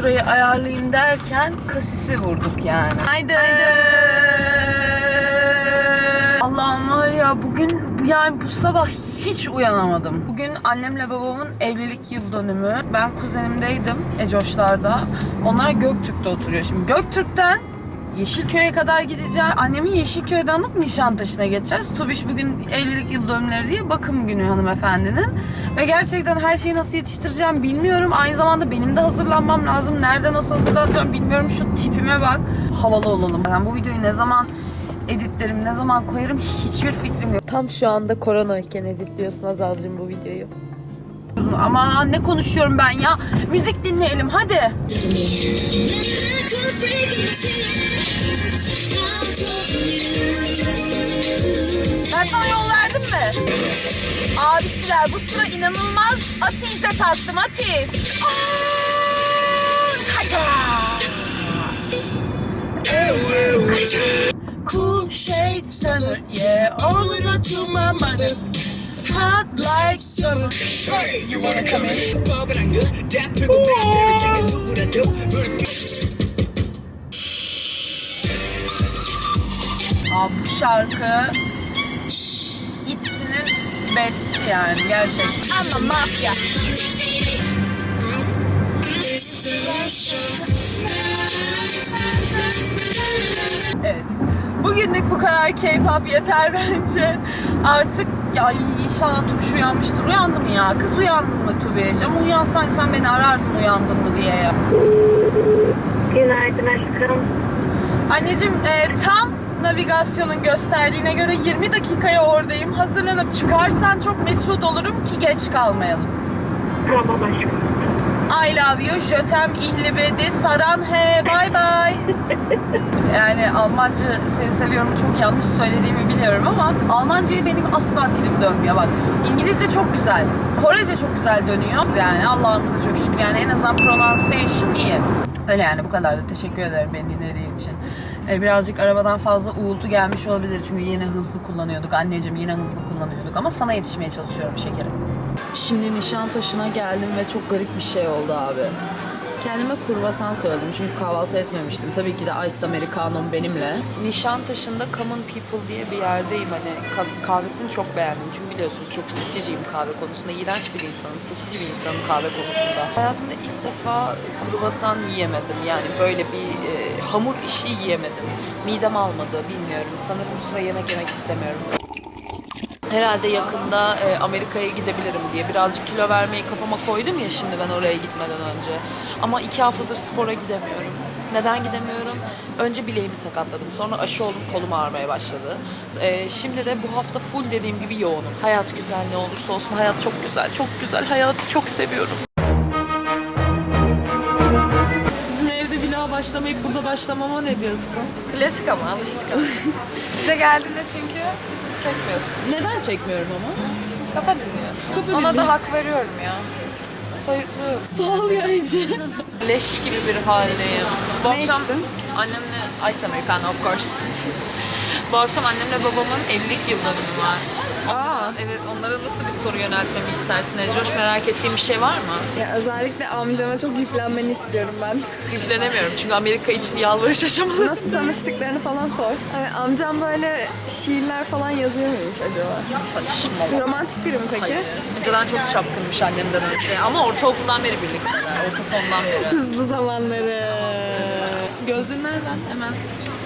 şurayı ayarlayayım derken kasisi vurduk yani. Haydi. Allah'ım var ya bugün yani bu sabah hiç uyanamadım. Bugün annemle babamın evlilik yıl dönümü. Ben kuzenimdeydim Ecoşlar'da. Onlar Göktürk'te oturuyor. Şimdi Göktürk'ten Yeşilköy'e kadar gideceğim. Annemi Yeşilköy'den alıp Nişantaşı'na geçeceğiz. Tubiş bugün evlilik yıl dönümleri diye bakım günü hanımefendinin. Ve gerçekten her şeyi nasıl yetiştireceğim bilmiyorum. Aynı zamanda benim de hazırlanmam lazım. Nerede nasıl hazırlanacağım bilmiyorum. Şu tipime bak. Havalı olalım. Ben bu videoyu ne zaman editlerim, ne zaman koyarım hiçbir fikrim yok. Tam şu anda koronayken editliyorsun Azalcığım bu videoyu. Ama ne konuşuyorum ben ya? Müzik dinleyelim hadi. Ben sana yol verdim mi? Abisiler bu sıra inanılmaz Atis'e taktım Atis. Kaça. Cool shade summer, yeah. Always run to my mother. Hot like summer. You wanna come in? Abi bu şarkı İçsinin best yani gerçekten. Ama mafya. Evet. Bugünlük bu kadar K-pop yeter bence. Artık ya inşallah Tubiş uyanmıştır. Uyandı mı ya? Kız uyandın mı Tubiş? Ama uyansan sen beni arardın uyandın mı diye ya. Günaydın aşkım. Anneciğim e, tam navigasyonun gösterdiğine göre 20 dakikaya oradayım. Hazırlanıp çıkarsan çok mesut olurum ki geç kalmayalım. Tamam aşkım. I love you, liebe dich, saran he, bye bye. Yani Almanca seni seviyorum çok yanlış söylediğimi biliyorum ama Almancayı benim asla dilim dönmüyor bak. İngilizce çok güzel, Korece çok güzel dönüyor. Yani Allah'ımıza çok şükür yani en azından pronunciation iyi. Öyle yani bu kadar da teşekkür ederim beni dinlediğin için. Ee, birazcık arabadan fazla uğultu gelmiş olabilir çünkü yine hızlı kullanıyorduk. Anneciğim yine hızlı kullanıyorduk ama sana yetişmeye çalışıyorum şekerim. Şimdi Nişantaşı'na geldim ve çok garip bir şey oldu abi. Kendime kurvasan söyledim çünkü kahvaltı etmemiştim. Tabii ki de Iced Americano'm benimle. Nişantaşı'nda Common People diye bir yerdeyim. Hani ka- kahvesini çok beğendim. Çünkü biliyorsunuz çok seçiciyim kahve konusunda. İğrenç bir insanım. Seçici bir insanım kahve konusunda. Hayatımda ilk defa kruvasan yiyemedim. Yani böyle bir e, hamur işi yiyemedim. Midem almadı bilmiyorum. Sanırım bu sıra yemek yemek istemiyorum. Herhalde yakında e, Amerika'ya gidebilirim diye birazcık kilo vermeyi kafama koydum ya şimdi ben oraya gitmeden önce. Ama iki haftadır spora gidemiyorum. Neden gidemiyorum? Önce bileğimi sakatladım. Sonra aşı oldum kolum ağrımaya başladı. E, şimdi de bu hafta full dediğim gibi yoğunum. Hayat güzel ne olursa olsun hayat çok güzel. Çok güzel. Hayatı çok seviyorum. Sizin evde vlog başlamayıp burada başlamama ne diyorsun? Klasik ama alıştık ama. Bize geldiğinde çünkü çekmiyorsun. Neden çekmiyorum ama? Kafa dinliyorsun. Kafa Ona da hak veriyorum ya. Soyutluyorsun. Sağ ol ya Ece. Leş gibi bir haldeyim. Bu Ne akşam içtin? annemle Ice Americano of course. Bu akşam annemle babamın evlilik yıl dönümü var. Aa. Evet, onlara nasıl bir soru yöneltmemi istersin? Ece? merak ettiğin bir şey var mı? Ya özellikle amcama çok yüklenmeni istiyorum ben. Yüklenemiyorum çünkü Amerika için yalvarış aşamalı. Nasıl tanıştıklarını falan sor. Hani amcam böyle şiirler falan yazıyor muymuş acaba? Saçmalama. Romantik biri mi peki? Hayır. Önceden çok çapkınmış annemden önce ama ortaokuldan beri birlikteler. Orta sondan beri. Hızlı zamanları. Gözlüğün nereden? Hemen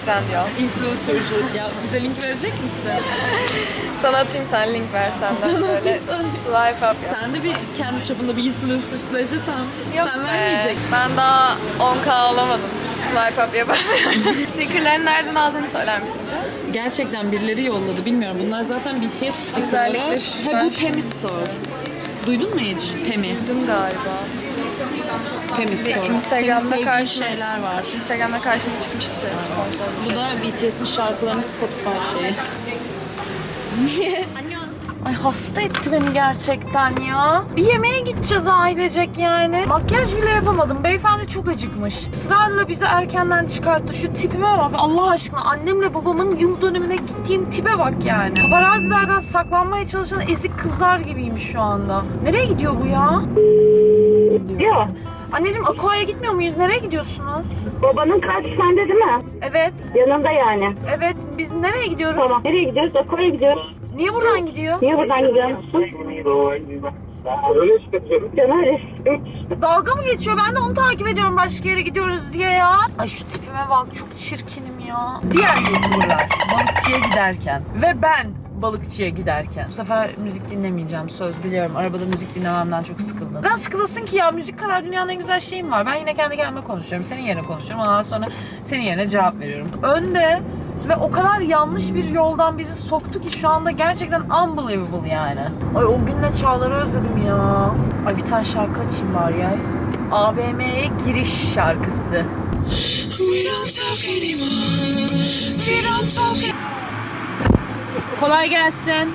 Trendyol. influencercılık ya. Bize link verecek misin? Sana atayım sen link ver senden Sana böyle atayım sana. swipe up yap. Sen de bir kendi çapında bir influencer'sın Ece tamam. Yok Sen be, vermeyecek. Ben daha 10k olamadım. Swipe up yapamıyorum. Stickerları nereden aldığını söyler misin bize? Gerçekten birileri yolladı bilmiyorum. Bunlar zaten BTS stickerları. Özellikle şu- Ha, bu Pemi Store. Duydun mu hiç? Pemi. Dün galiba. Pemi Bir. Instagram'da Senin sevdiğin karşıma- şeyler var. Instagram'da karşıma çıkmıştı şey sponsor. Bu da BTS'in şarkılarının Spotify şeyi. Niye? Ay hasta etti beni gerçekten ya. Bir yemeğe gideceğiz ailecek yani. Makyaj bile yapamadım. Beyefendi çok acıkmış. Israrla bizi erkenden çıkarttı. Şu tipime bak Allah aşkına. Annemle babamın yıl dönümüne gittiğim tipe bak yani. Paparazilerden saklanmaya çalışan ezik kızlar gibiyim şu anda. Nereye gidiyor bu ya? Yok. Anneciğim Aqua'ya gitmiyor muyuz? Nereye gidiyorsunuz? Babanın kartı sende değil mi? Evet, Yanında yani. evet. Biz nereye gidiyoruz? Tamam. Nereye gidiyoruz? Akoya gidiyoruz. Niye buradan gidiyor? Niye buradan gidiyorsun? Öyle işte canım. Dalga mı geçiyor? Ben de onu takip ediyorum başka yere gidiyoruz diye ya. Ay şu tipime bak çok çirkinim ya. Diğer YouTuber'lar balıkçıya giderken ve ben balıkçıya giderken. Bu sefer müzik dinlemeyeceğim söz biliyorum. Arabada müzik dinlememden çok sıkıldım. Neden sıkılasın ki ya? Müzik kadar dünyanın en güzel şeyi mi var? Ben yine kendi kendime konuşuyorum. Senin yerine konuşuyorum. Ondan sonra senin yerine cevap veriyorum. Önde ve o kadar yanlış bir yoldan bizi soktu ki şu anda gerçekten unbelievable yani. Ay o günle çağları özledim ya. Ay bir tane şarkı açayım bari ya. AVM'ye giriş şarkısı. Kolay gelsin.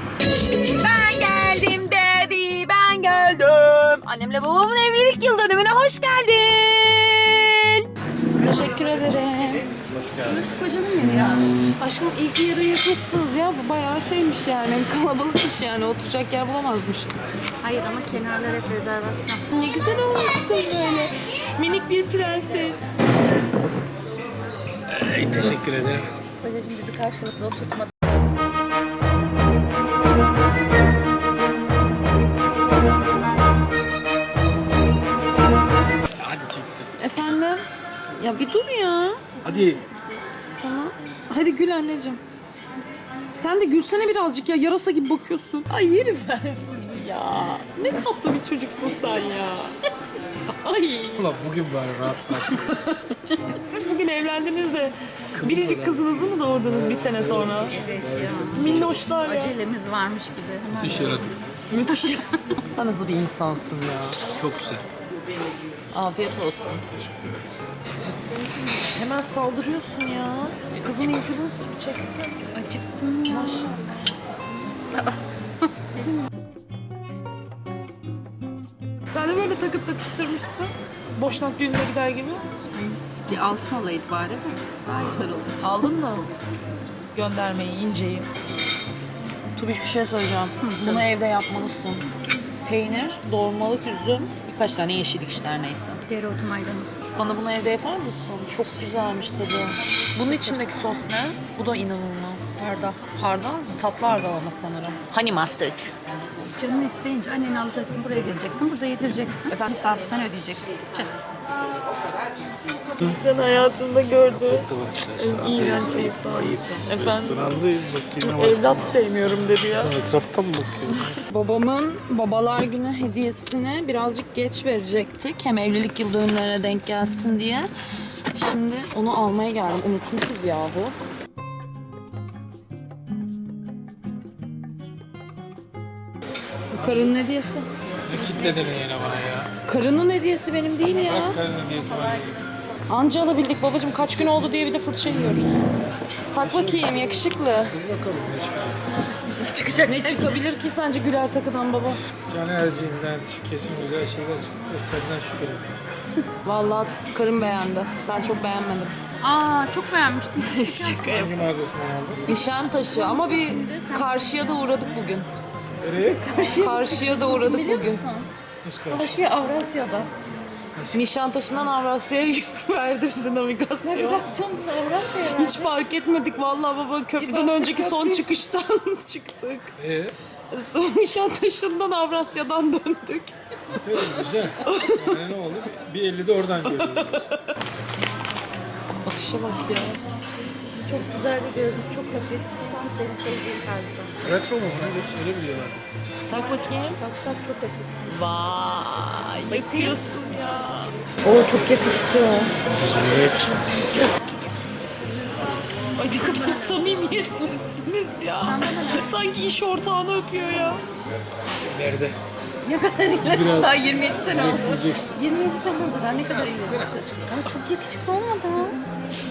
Ben geldim dedi, ben geldim. Annemle babamın evlilik yıl dönümüne hoş geldin. Teşekkür ederim. Burası kocanın yeri ya. Aşkım ki yere yatmışsınız ya. Bu bayağı şeymiş yani. Kalabalıkmış yani. Oturacak yer bulamazmışız. Hayır ama kenarlar hep rezervasyon. Ne güzel olmuşsun böyle. Minik bir prenses. Teşekkür ederim. Kocacığım bizi karşılıklı oturtmadı. Ya bir dur ya. Hadi. Tamam. Hadi gül anneciğim. Sen de gülsene birazcık ya. Yarasa gibi bakıyorsun. Ay yerim ben sizi ya. Ne tatlı bir çocuksun sen ya. Ay. Ulan bugün bari rahat. Siz bugün evlendiniz de biricik kızınızı mı doğurdunuz bir sene sonra? Evet ya. Minnoşlar ya. Acelemiz varmış gibi. Müthiş yaratık. Müthiş. Sen nasıl bir insansın ya. Çok güzel. Afiyet olsun. Hemen saldırıyorsun ya. Kızın influencer mı çeksin? Acıktım ya. Maşallah. Sen de böyle takıp takıştırmışsın. Boşnak düğününe gider gibi. Bir altın olaydı bari. Daha güzel oldu. Aldın mı? Göndermeyi, inceyi. Tubiş bir şey söyleyeceğim. Bunu evde yapmalısın. Peynir, doğurmalık üzüm, birkaç tane yeşillik işler neyse. Dereotu maydanoz. Bana bunu evde yapar mısın? Çok güzelmiş tadı. Bunun içindeki sos ne? Bu da inanılmaz. Hardal. Hardal mı? Tatlı hardal ama sanırım. Honey mustard. Canını isteyince anneni alacaksın, buraya geleceksin, burada yedireceksin. Efendim? Hesabı sen ödeyeceksin. Çöz. Sen hayatında gördüğün en iğrenç insansın. Efendim? Restorandayız. Evlat sevmiyorum dedi ya. Etraftan mı bakıyorsun? Babamın babalar günü hediyesini birazcık geç verecektik. Hem evlilik yıl dönümlerine denk gelsin diye. Şimdi onu almaya geldim. Unutmuşuz yahu. Bu karının hediyesi. Ne kitledin yine bana ya. Karının hediyesi benim değil ya. Bak karın hediyesi bana hediyesi. Anca alabildik babacığım. Kaç gün oldu diye bir de fırça yiyoruz. Tak bakayım yakışıklı. Dur bakalım ne çıkacak. Ne çıkabilir ki sence Güler takıdan baba? Can Erciğim'den kesin güzel şeyler çıktı. da Senden şüpheliyim. Vallahi karım beğendi. Ben çok beğenmedim. Aa çok beğenmiştim. Hangi mağazasından aldın? Nişantaşı ama bir karşıya da uğradık bugün. Nereye? Karşıya da uğradık bugün. Karşıya Avrasya'da. Nişantaşı'ndan Avrasya'ya verdirsin navigasyon. Navigasyon biz Avrasya'ya Hiç fark etmedik vallahi baba köprüden önceki son çıkıştan çıktık. Ee, Son Nişantaşı'ndan Avrasya'dan döndük. evet, güzel. Yani ne oldu? Bir 50 de oradan geliyor. Atışa bak ya. Çok güzel bir gözlük, çok hafif. Senin sevdiğin tarzda. Retro mu? Ne öyle biliyorlar. Tak bakayım. Tak tak çok hafif. Vay yakıyorsun ya. Oo çok yakıştı. Nereye yakışmaz? Ay ne kadar samimiyetsizsiniz ya. Sanki iş ortağını öpüyor ya. Nerede? Ne kadar. Biraz Daha 27 sene oldu. bekleyeceksin. 27 sene oldu daha ne kadar iyi. Aa, çok yakışıklı olmadı ha.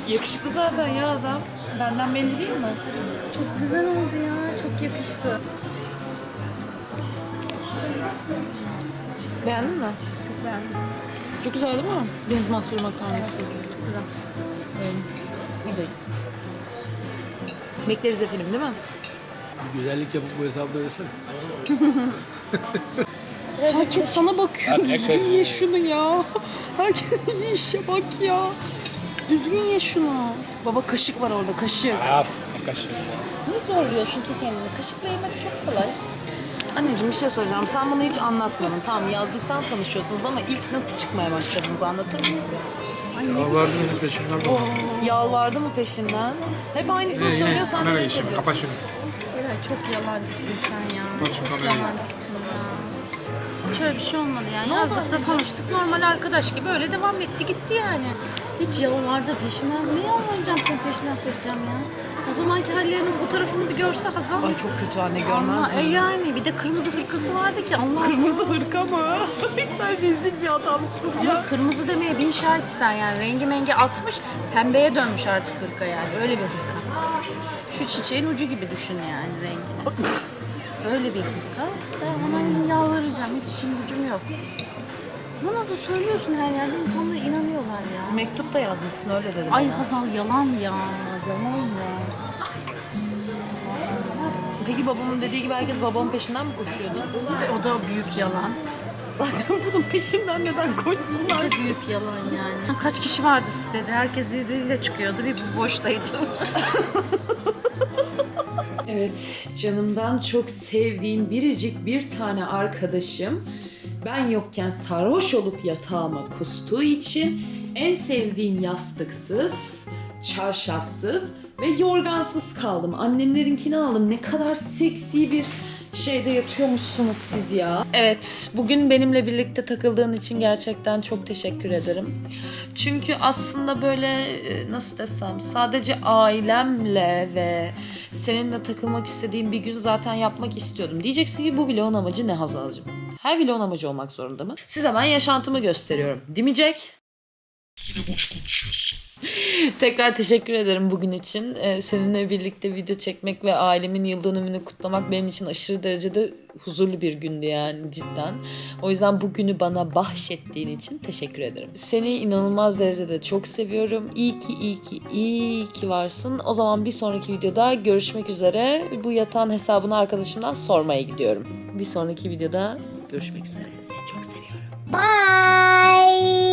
Yakışıklı zaten ya adam. Benden belli değil mi? Çok güzel oldu ya. Çok yakıştı. Beğendin mi? Çok beğendim. Çok güzel değil mi? Deniz mahsulü makarnası. Güzel. Buradayız. Bekleriz efendim değil mi? Bir güzellik yapıp bu hesabı da ödesene. Herkes sana bakıyor. Düzgün ye şunu ya. Herkes ye işe bak ya. Düzgün ye şunu. Baba kaşık var orada kaşık. Af. Kaşık. Ne zorluyorsun ki kendini? Kaşıkla yemek çok kolay. Anneciğim bir şey soracağım. Sen bunu hiç anlatmadın. Tamam yazlıktan tanışıyorsunuz ama ilk nasıl çıkmaya başladınız anlatır mısın? Yalvardım yine peşimden bu. Yalvardı mı peşinden? Hep aynısını Yine söylüyor yine sen de kamera ne işim. ediyorsun? Kapat şunu. Çok yalancısın sen ya. Kapat şu kamerayı. Yalancısın ya. Hiç öyle bir şey olmadı yani. Yazlıkta tanıştık normal arkadaş gibi öyle devam etti gitti yani. Hiç yalvardı peşimden. Ne yalvaracağım senin peşinden koşacağım ya. O zamanki hallerinin fotoğrafını bir görse Hazal. Ay çok kötü anne görmez e mi? yani bir de kırmızı hırkası vardı ki Allah. Kırmızı hırka mı? sen rezil bir adamsın Ama kırmızı demeye bin şahit sen yani. Rengi mengi atmış, pembeye dönmüş artık hırka yani. Öyle bir hırka. Şu çiçeğin ucu gibi düşün yani rengini. Öyle bir hırka. Ona yalvaracağım. Hiç işim gücüm yok. Bana da söylüyorsun her yerde. İnsanlar inanıyorlar ya. Mektup da yazmışsın öyle dedim. Ay bana. Hazal yalan ya. Yalan ya. Peki babamın dediği gibi herkes babamın peşinden mi koşuyordu? O da büyük yalan. Zaten bunun peşinden neden koşsunlar? Da büyük yalan yani. Kaç kişi vardı sitede? Herkes birbiriyle çıkıyordu. Bir bu boştaydı. Evet, canımdan çok sevdiğim biricik bir tane arkadaşım ben yokken sarhoş olup yatağıma kustuğu için en sevdiğim yastıksız, çarşafsız ve yorgansız kaldım. Annemlerinkini aldım. Ne kadar seksi bir şeyde yatıyormuşsunuz siz ya. Evet, bugün benimle birlikte takıldığın için gerçekten çok teşekkür ederim. Çünkü aslında böyle e, nasıl desem sadece ailemle ve seninle takılmak istediğim bir gün zaten yapmak istiyordum. Diyeceksin ki bu vlogun amacı ne Hazal'cığım? Her vlogun amacı olmak zorunda mı? Size ben yaşantımı gösteriyorum. Jack? Yine boş konuşuyorsun. Tekrar teşekkür ederim bugün için. Ee, seninle birlikte video çekmek ve ailemin yıl dönümünü kutlamak benim için aşırı derecede huzurlu bir gündü yani cidden. O yüzden bu günü bana bahşettiğin için teşekkür ederim. Seni inanılmaz derecede çok seviyorum. İyi ki iyi ki iyi ki varsın. O zaman bir sonraki videoda görüşmek üzere. Bu yatağın hesabını arkadaşımdan sormaya gidiyorum. Bir sonraki videoda görüşmek üzere. Seni çok seviyorum. Bye.